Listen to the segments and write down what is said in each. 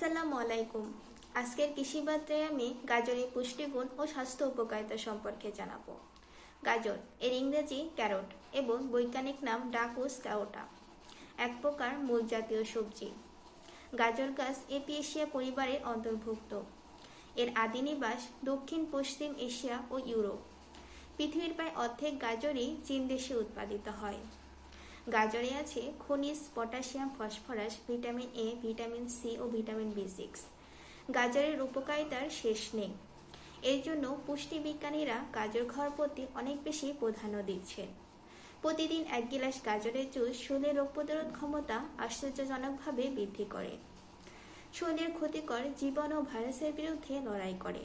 আসসালামু আলাইকুম। আজকের কৃষি বার্তায় আমি গাজরের পুষ্টিগুণ ও স্বাস্থ্য উপকারিতা সম্পর্কে জানাব। গাজর, এর ইংরেজি ক্যারট এবং বৈজ্ঞানিক নাম ডাকুস ক্যাওটা এক প্রকার মূল জাতীয় সবজি। গাজর গাছ এপিএশিয়া পরিবারের অন্তর্ভুক্ত। এর আদি নিবাস দক্ষিণ, পশ্চিম এশিয়া ও ইউরোপ। পৃথিবীর প্রায় অর্ধেক গাজরই চীন দেশে উৎপাদিত হয়। গাজরে আছে খনিজ, potassium, phosphorus, vitamin A vitamin C O vitamin B six গাজরের উপকারিতার শেষ নেই। এর জন্য পুষ্টিবিজ্ঞানীরা গাজর খাওয়ার প্রতি অনেক বেশি প্রাধান্য দিচ্ছেন। প্রতিদিন এক গিলাস গাজরের জুস শরীরের রোগ প্রতিরোধ ক্ষমতা আশ্চর্যজনকভাবে বৃদ্ধি করে। শরীরের ক্ষতিকর জীবাণু ও ভাইরাসের বিরুদ্ধে লড়াই করে।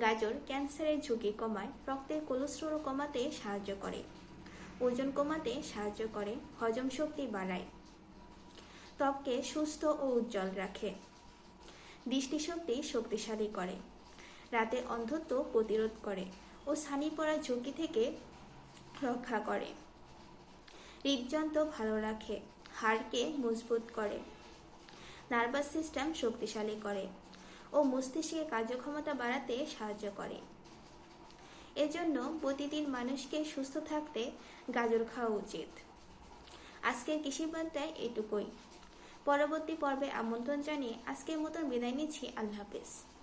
গাজর ক্যান্সারের ঝুঁকি কমায়, রক্তের কোলেস্টেরল কমাতে সাহায্য করে। ওজন কমাতে সাহায্য করে, হজম শক্তি বাড়ায়। ত্বককে সুস্থ ও উজ্জ্বল রাখে। দৃষ্টিশক্তি শক্তিশালী করে। রাতে অন্ধত্ব প্রতিরোধ করে ও সানি পড়ার ঝুঁকি থেকে রক্ষা করে। হৃদযন্ত্র ভালো রাখে, হাড়কে মজবুত করে। নার্ভাস সিস্টেম শক্তিশালী করে ও মস্তিষ্কের কার্যক্ষমতা বাড়াতে সাহায্য করে। এজন্য প্রতিদিন মানুষকে সুস্থ থাকতে গাজর খাওয়া উচিত। আজকের কৃষি বার্তায় এটুকুই। পরবর্তী পর্বে আমন্ত্রণ জানিয়ে আজকের মতন বিদায় নিচ্ছি। আল্লাহ হাফেজ।